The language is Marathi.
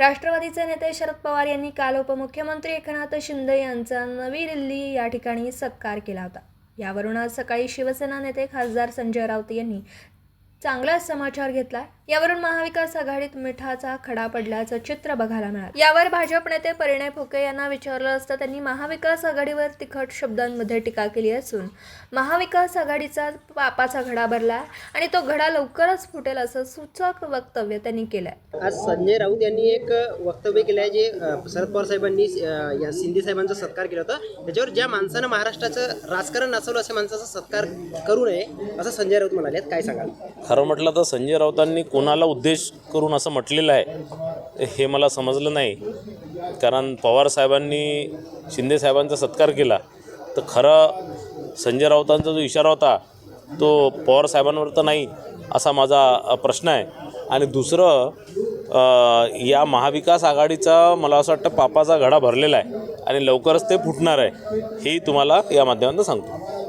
राष्ट्रवादीचे नेते शरद पवार यांनी काल उपमुख्यमंत्री एकनाथ शिंदे यांचा नवी दिल्ली या ठिकाणी सत्कार केला होता. यावरून आज सकाळी शिवसेना नेते खासदार संजय राऊत यांनी चांगलाच समाचार घेतला. यावरून महाविकास आघाडीत मिठाचा खडा पडल्याचं चित्र बघायला मिळालं. यावर भाजप नेते परिणय फुके यांना विचारलं असता. त्यांनी महाविकास आघाडीवर तिखट शब्दांमध्ये टीका केली असून महाविकास आघाडीचा पापाचा घडा भरला आणि तो घडा लवकरच फुटेल असं सूचक वक्तव्य त्यांनी केलंय. आज संजय राऊत यांनी एक वक्तव्य केलं आहे जे शरद पवार साहेबांनी या शिंदे साहेबांचा सत्कार केला होता. त्याच्यावर ज्या माणसानं महाराष्ट्राचं राजकारण नसवलं अशा माणसाचा सत्कार करू नये असं संजय राऊत म्हणाले काय सांगाल? खरं म्हटलं तर संजय राऊतांनी कोणाला उद्देश करून असं म्हटलेलं आहे हे मला समजलं नाही. कारण पवार साहेबांनी शिंदे साहेबांचा सत्कार केला. तर खरं संजय राऊतांचा जो इशारा होता तो पवार साहेबांवर तर नाही असा माझा प्रश्न आहे. आणि दुसरं या महाविकास आघाडीचा मला असं वाटतं पापाचा घडा भरलेला आहे आणि लवकरच ते फुटणार आहे हेही तुम्हाला या माध्यमातून सांगतो.